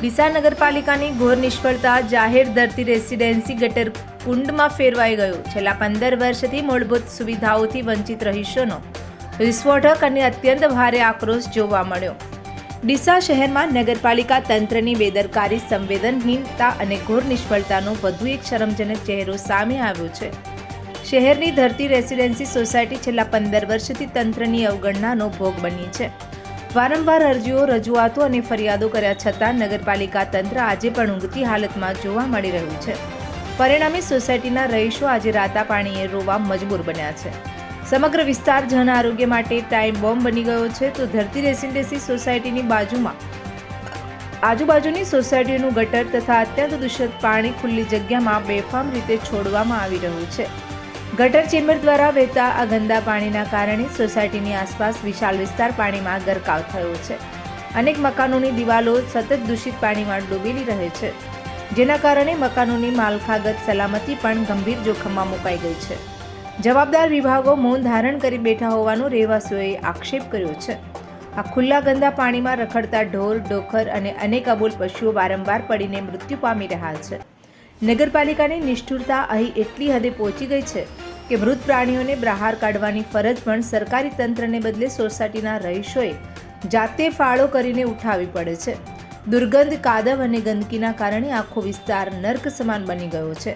ડીસા નગરપાલિકાની ઘોર નિષ્ફળતા જાહેર ધરતી રેસિડેન્સી ગટર કુંડમાં ફેરવાઈ ગયું. છેલ્લા પંદર વર્ષથી મૂળભૂત સુવિધાઓથી વંચિત રહીશોનો વિસ્ફોટક અને અત્યંત ભારે આક્રોશ જોવા મળ્યો. ડીસા શહેરમાં નગરપાલિકા તંત્રની બેદરકારી, સંવેદનહીનતા અને ઘોર નિષ્ફળતાનો વધુ એક શરમજનક ચહેરો સામે આવ્યો છે. શહેરની ધરતી રેસિડેન્સી સોસાયટી છેલ્લા પંદર વર્ષથી તંત્રની અવગણનાનો ભોગ બની છે. વારંવાર અરજીઓ રજૂઆતો અને ફરિયાદો કર્યા છતાં નગરપાલિકા તંત્ર આજે પણ ઊંઘતી હાલતમાં જોવા મળી રહ્યું છે. પરિણામે સોસાયટીના રહીશો આજે રાતા પાણીએ રોવા મજબૂર બન્યા છે. સમગ્ર વિસ્તાર જન આરોગ્ય માટે ટાઈમ બોમ્બ બની ગયો છે તો ધરતી રેસિડેન્સી સોસાયટીની બાજુમાં આજુબાજુની સોસાયટીનું ગટર તથા અત્યંત દૂષિત પાણી ખુલ્લી જગ્યામાં બેફામ રીતે છોડવામાં આવી રહ્યું છે. ગટર ચેમ્બર દ્વારા વહેતા આ ગંદા પાણીના કારણે સોસાયટીની આસપાસ વિશાળ વિસ્તાર પાણીમાં ગરકાવ થયો છે. અનેક મકાનોની દિવાલો સતત દૂષિત પાણીમાં ડૂબેલી રહે છે. જેના કારણે મકાનોની માલખાગત સલામતી પણ ગંભીર જોખમમાં મુકાઈ ગઈ છે. જવાબદાર વિભાગો મૌન ધારણ કરી બેઠા હોવાનો રહેવાસીઓએ આક્ષેપ કર્યો છે. આ ખુલ્લા ગંદા પાણીમાં રખડતા ઢોર, ડોખર અને અનેક અબોલ પશુઓ વારંવાર પડીને મૃત્યુ પામી રહ્યા છે. નગરપાલિકાની નિષ્ઠુરતા અહીં એટલી હદે પહોંચી ગઈ છે કે મૃત પ્રાણીઓને બહાર કાઢવાની ફરજ પણ સરકારી તંત્રને બદલે સોસાયટીના રહીશોએ જાતે ફાળો કરીને ઉઠાવવી પડે છે. દુર્ગંધ, કાદવ અને ગંદકીના કારણે આખો વિસ્તાર નર્ક સમાન બની ગયો છે.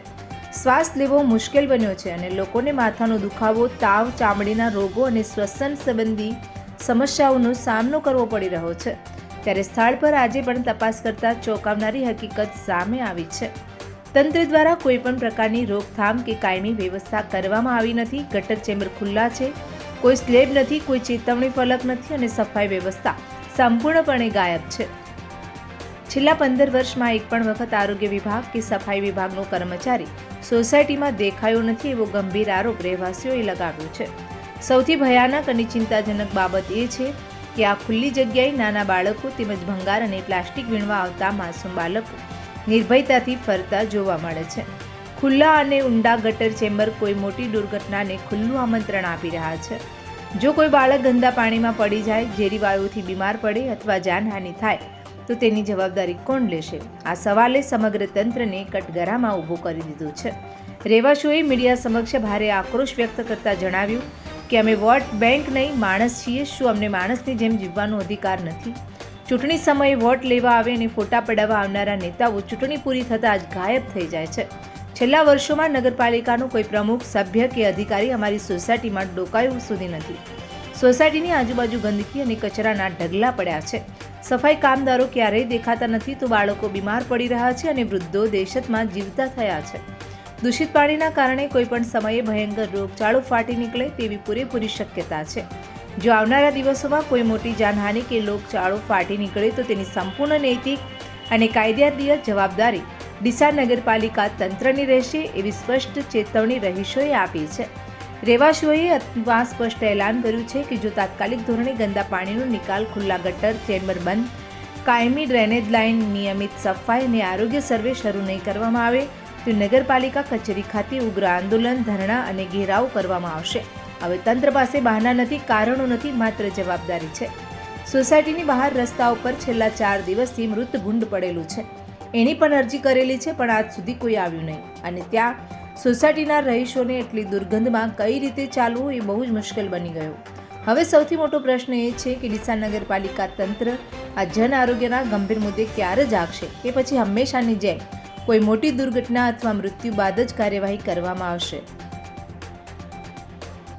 શ્વાસ લેવો મુશ્કેલ બન્યો છે અને લોકોને માથાનો દુખાવો, તાવ, ચામડીના રોગો અને શ્વસન સંબંધી સમસ્યાઓનો સામનો કરવો પડી રહ્યો છે. ત્યારે સ્થળ પર આજે પણ તપાસ કરતા ચોંકાવનારી હકીકત સામે આવી છે. તંત્ર દ્વારા કોઈ પણ પ્રકારની રોકથામ કે કાયમી વ્યવસ્થા કરવામાં આવી નથી, ગટર ચેમ્બર ખુલ્લા છે, કોઈ સ્લેબ નથી, કોઈ ચેતવણી ફલક નથી અને સફાઈ વ્યવસ્થા સંપૂર્ણપણે ગાયબ છે. છેલ્લા પંદર વર્ષમાં એક પણ વખત આરોગ્ય વિભાગ કે સફાઈ વિભાગનો કર્મચારી સોસાયટીમાં દેખાયો નથી એવો ગંભીર આરોપ રહેવાસીઓએ લગાવ્યો છે. સૌથી ભયાનક અને ચિંતાજનક બાબત એ છે કે આ ખુલ્લી જગ્યાએ નાના બાળકો તેમજ ભંગાર અને પ્લાસ્ટિક વીણવા આવતા માસૂમ બાળકો નિર્ભયતાથી ફરતા જોવા મળે છે. ખુલ્લા અને ઊંડા ગટર ચેમ્બર કોઈ મોટી દુર્ઘટનાને ખુલ્લું આમંત્રણ આપી રહ્યા છે. જો કોઈ બાળક ગંદા પાણીમાં પડી જાય, ઝેરી વાયુથી બીમાર પડે અથવા જાનહાનિ થાય, તો તેની જવાબદારી કોણ લેશે? આ સવાલે સમગ્ર તંત્રને કટગરામાં ઊભો કરી દીધું છે. રહેવાસીઓએ મીડિયા સમક્ષ ભારે આક્રોશ વ્યક્ત કરતા જણાવ્યું કે અમે વોટ બેંક નહીં, માણસ છીએ, શું અમને માણસની જેમ જીવવાનો અધિકાર નથી? ચૂંટણી સમયે વોટ લેવા આવે અને ફોટા પડાવવા આવનારા નેતાઓ ચૂંટણી પૂરી થતાં જ ગાયબ થઈ જાય છે. છેલ્લા વર્ષોમાં નગરપાલિકાનો કોઈ પ્રમુખ, સભ્ય કે અધિકારી અમારી સોસાયટીમાં ડોકાયું સુધી નથી. સોસાયટીની આજુબાજુ ગંદકી અને કચરાના ઢગલા પડ્યા છે. સફાઈ કામદારો ક્યારેય દેખાતા નથી તો બાળકો બીમાર પડી રહ્યા છે અને વૃદ્ધો દેશતમાં જીવતા થયા છે. દૂષિત પાણીના કારણે કોઈપણ સમયે ભયંકર રોગચાળો ફાટી નીકળે તેવી પૂરેપૂરી શક્યતા છે. જો આવનારા દિવસોમાં કોઈ મોટી જાનહાનિ કે લોકચાળો ફાટી નીકળે તો તેની સંપૂર્ણ નૈતિક અને કાયદાકીય જવાબદારી ડીસા નગરપાલિકા તંત્રની રહેશે એવી સ્પષ્ટ ચેતવણી રહીશોએ આપી છે. રહેવાસીઓએ અથવા સ્પષ્ટ એલાન કર્યું છે કે જો તાત્કાલિક ધોરણે ગંદા પાણીનો નિકાલ ખુલ્લા ગટર, ચેમ્બર બંધ, કાયમી ડ્રેનેજ લાઇન, નિયમિત સફાઈ અને આરોગ્ય સર્વે શરૂ નહીં કરવામાં આવે, તો નગરપાલિકા કચેરી ખાતે ઉગ્ર આંદોલન, ધરણા અને ઘેરાવ કરવામાં આવશે. હવે તંત્ર પાસે બહાના નથી, કારણો નથી, માત્ર જવાબદારી છે. સોસાયટીની બહાર રસ્તા ઉપર છેલ્લા ચાર દિવસથી મૃત ભૂંડ પડેલું છે. એની પણ અરજી કરેલી છે, પણ આજ સુધી કોઈ આવ્યું નહીં. અને ત્યાં સોસાયટીના રહીશોને એટલી દુર્ગંધમાં કઈ રીતે ચાલવું એ બહુ જ મુશ્કેલ બની ગયું. હવે સૌથી મોટો પ્રશ્ન એ છે કે ડીસા નગરપાલિકા તંત્ર આ જન આરોગ્યના ગંભીર મુદ્દે ક્યારે જાગશે? કે પછી હંમેશાની જેમ કોઈ મોટી દુર્ઘટના અથવા મૃત્યુ બાદ જ કાર્યવાહી કરવામાં આવશે?